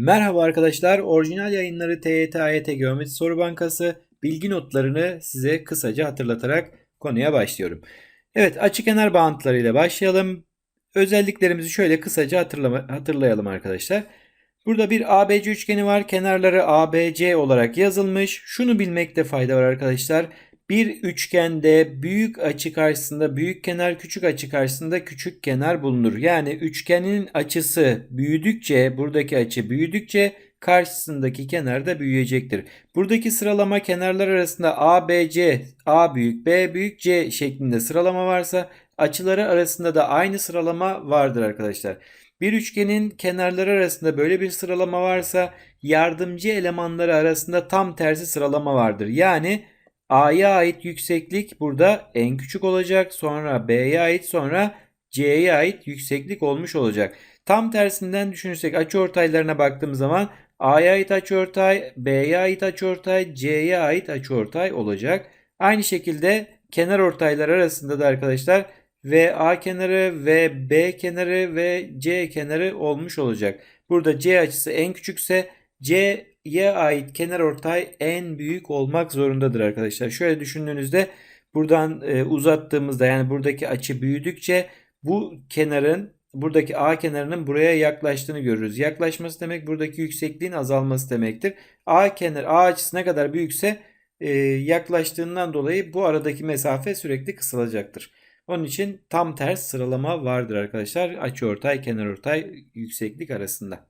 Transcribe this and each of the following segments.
Merhaba arkadaşlar. Orijinal yayınları TYT AYT Geometri Soru Bankası bilgi notlarını size kısaca hatırlatarak konuya başlıyorum. Evet açıkenar bağıntılarıyla başlayalım. Özelliklerimizi şöyle kısaca hatırlayalım arkadaşlar. Burada bir ABC üçgeni var. Kenarları ABC olarak yazılmış. Şunu bilmekte fayda var arkadaşlar. Bir üçgende büyük açı karşısında büyük kenar, küçük açı karşısında küçük kenar bulunur. Yani üçgenin açısı büyüdükçe, buradaki açı büyüdükçe karşısındaki kenar da büyüyecektir. Buradaki sıralama kenarlar arasında A, B, C, A büyük, B büyük, C şeklinde sıralama varsa açıları arasında da aynı sıralama vardır arkadaşlar. Bir üçgenin kenarları arasında böyle bir sıralama varsa yardımcı elemanları arasında tam tersi sıralama vardır. Yani A'ya ait yükseklik burada en küçük olacak. Sonra B'ye ait sonra C'ye ait yükseklik olmuş olacak. Tam tersinden düşünürsek açıortaylarına baktığımız zaman A'ya ait açıortay, B'ye ait açıortay, C'ye ait açıortay olacak. Aynı şekilde kenar ortaylar arasında da arkadaşlar ve A kenarı ve B kenarı ve C kenarı olmuş olacak. Burada C açısı en küçükse C'ye ait kenar ortay en büyük olmak zorundadır arkadaşlar. Şöyle düşündüğünüzde buradan e, uzattığımızda yani buradaki açı büyüdükçe bu kenarın buradaki A kenarının buraya yaklaştığını görürüz. Yaklaşması demek buradaki yüksekliğin azalması demektir. A kenar A açısı ne kadar büyükse e, yaklaştığından dolayı bu aradaki mesafe sürekli kısalacaktır. Onun için tam ters sıralama vardır arkadaşlar. Açıortay, kenarortay, yükseklik arasında.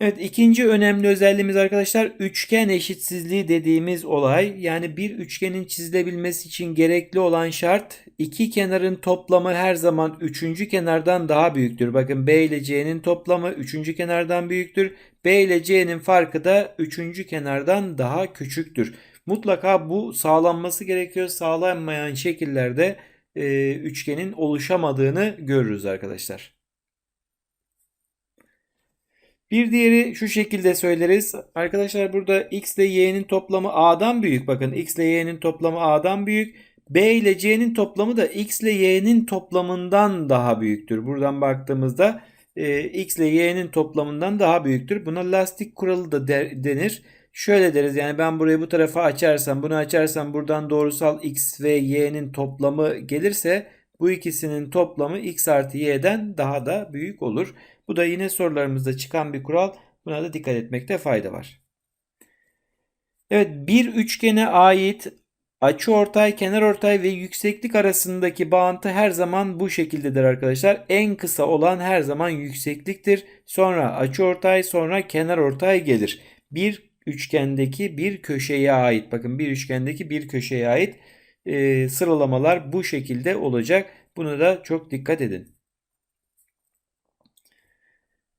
Evet ikinci önemli özelliğimiz arkadaşlar üçgen eşitsizliği dediğimiz olay. Yani bir üçgenin çizilebilmesi için gerekli olan şart iki kenarın toplamı her zaman üçüncü kenardan daha büyüktür. Bakın B ile C'nin toplamı üçüncü kenardan büyüktür. B ile C'nin farkı da üçüncü kenardan daha küçüktür. Mutlaka bu sağlanması gerekiyor. Sağlanmayan şekillerde e, üçgenin oluşamadığını görürüz arkadaşlar. Bir diğeri şu şekilde söyleriz. Arkadaşlar burada x ile y'nin toplamı a'dan büyük. Bakın x ile y'nin toplamı a'dan büyük. B ile c'nin toplamı da x ile y'nin toplamından daha büyüktür. Buradan baktığımızda e, x ile y'nin toplamından daha büyüktür. Buna lastik kuralı da der, denir. Şöyle deriz yani ben burayı bu tarafa açarsam bunu açarsam buradan doğrusal x ve y'nin toplamı gelirse bu ikisinin toplamı x artı y'den daha da büyük olur. Bu da yine sorularımızda çıkan bir kural. Buna da dikkat etmekte fayda var. Evet bir üçgene ait açıortay, kenarortay ve yükseklik arasındaki bağıntı her zaman bu şekildedir arkadaşlar. En kısa olan her zaman yüksekliktir. Sonra açıortay, sonra kenarortay gelir. Bir üçgendeki bir köşeye ait bakın bir üçgendeki bir köşeye ait e, sıralamalar bu şekilde olacak. Buna da çok dikkat edin.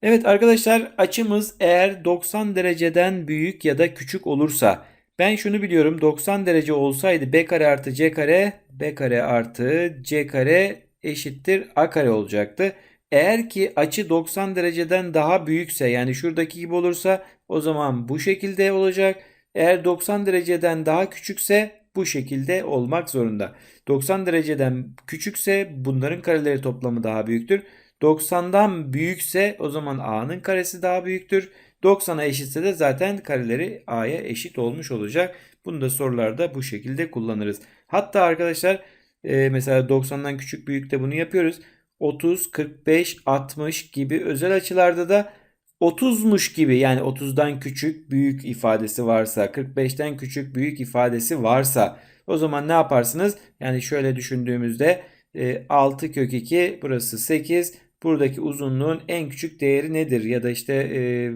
Evet arkadaşlar açımız eğer 90 dereceden büyük ya da küçük olursa ben şunu biliyorum 90 derece olsaydı b kare artı c kare b kare artı c kare eşittir a kare olacaktı. Eğer ki açı 90 dereceden daha büyükse yani şuradaki gibi olursa o zaman bu şekilde olacak. Eğer 90 dereceden daha küçükse bu şekilde olmak zorunda. 90 dereceden küçükse bunların kareleri toplamı daha büyüktür. 90'dan büyükse o zaman a'nın karesi daha büyüktür. 90'a eşitse de zaten kareleri a'ya eşit olmuş olacak. Bunu da sorularda bu şekilde kullanırız. Hatta arkadaşlar e, mesela 90'dan küçük büyükte bunu yapıyoruz. 30, 45, 60 gibi özel açılarda da 30'muş gibi yani 30'dan küçük büyük ifadesi varsa 45'ten küçük büyük ifadesi varsa o zaman ne yaparsınız? Yani şöyle düşündüğümüzde 6 kök 2 burası 8 buradaki uzunluğun en küçük değeri nedir? Ya da işte e,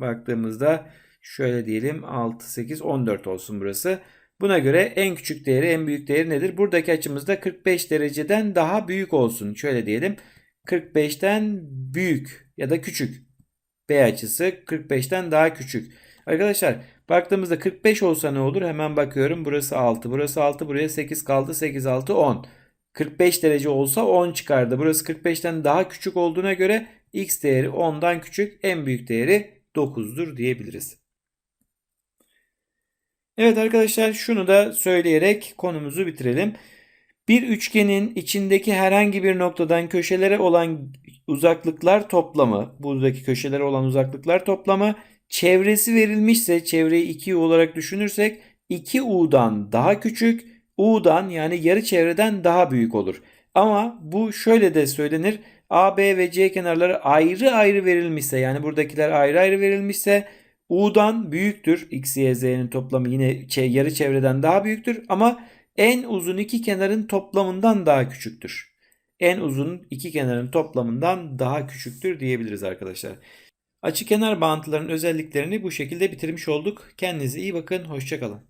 baktığımızda şöyle diyelim 6, 8, 14 olsun burası. Buna göre en küçük değeri en büyük değeri nedir? Buradaki açımız da 45 dereceden daha büyük olsun. Şöyle diyelim 45'ten büyük ya da küçük. B açısı 45'ten daha küçük. Arkadaşlar baktığımızda 45 olsa ne olur? Hemen bakıyorum. Burası 6. Burası 6. Buraya 8 kaldı. 8, 6, 10. 45 derece olsa 10 çıkardı. Burası 45'ten daha küçük olduğuna göre x değeri 10'dan küçük. En büyük değeri 9'dur diyebiliriz. Evet arkadaşlar şunu da söyleyerek konumuzu bitirelim. Bir üçgenin içindeki herhangi bir noktadan köşelere olan uzaklıklar toplamı, buradaki köşelere olan uzaklıklar toplamı çevresi verilmişse çevreyi 2U olarak düşünürsek 2U'dan daha küçük, U'dan yani yarı çevreden daha büyük olur. Ama bu şöyle de söylenir. A, B ve C kenarları ayrı ayrı verilmişse yani buradakiler ayrı ayrı verilmişse U'dan büyüktür. X, Y, Z'nin toplamı yine yarı çevreden daha büyüktür ama en uzun iki kenarın toplamından daha küçüktür. En uzun iki kenarın toplamından daha küçüktür diyebiliriz arkadaşlar. Açıkenar bağıntıların özelliklerini bu şekilde bitirmiş olduk. Kendinize iyi bakın. Hoşçakalın.